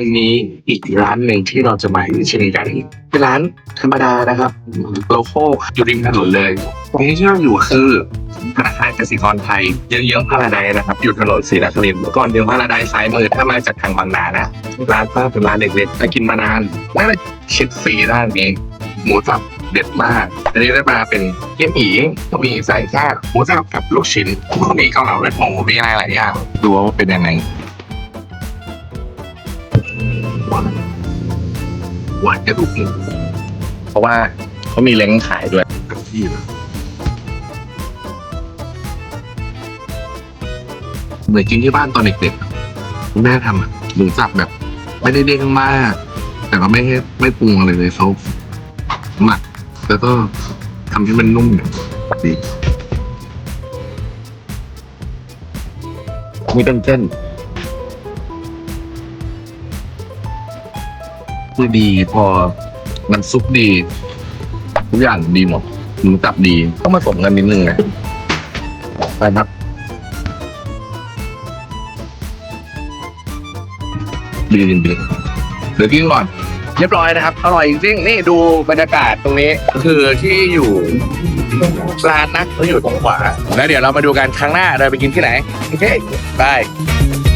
วันนี้อีกร้านหนึ่งที่เราจะมาที่เชียงใหญ่เป็นร้านธรรมดานะครับ โลโก้อยู่ริมถนนเลยตรงนี้ที่เราอยู่คือธนาคารกสิกรไทยเยื้องๆพาราไดนะครับ อยู่ถนนศรีนครินทร์ก่อนเดียวพาราไดซ์ซ้ายมือถ้ามาจากทางบางนานะร้านป้าเป็นร้านเล็กๆแต่กินมานานน่าจะคิดฟรีด้านนี้หมูสับเด็ดมากอันนี้ได้มาเป็นเกี๊ยวหมี่มีใส่แค่หมูสับกับลูกชิ้นมีเกาเหลาและหมูมีอะไรหลายอย่างดูว่าเป็นยังไง หวานหวานกระดูกหมูเพราะว่าเขามีเล้งขายด้วยที่เหมือนกินที่บ้านตอนเด็กๆคุณแม่ทำอะหมูสับแบบ ไม่ได้เด้งมาก แต่ก็ไม่ให้ไม่ปรุงอะไรเลยเขาหมัก แล้วก็ทำให้มันนุ่มเนี่ยดีมีเป็นเส้น คือดี พอมันซุปดี ทุกอย่างดีหมดหมูตับดี ต้องมาสมกันนิดนึงนะไปครับดีจริงๆเดี๋ยวกินก่อน เรียบร้อยนะครับ อร่อยจริงๆนี่ดูบรรยากาศตรงนี้ คือที่อยู่ร้านนะเขาอยู่ตรงขวา แล้วเดี๋ยวเรามาดูกันครั้งหน้าเราไปกินที่ไหน โอเคบาย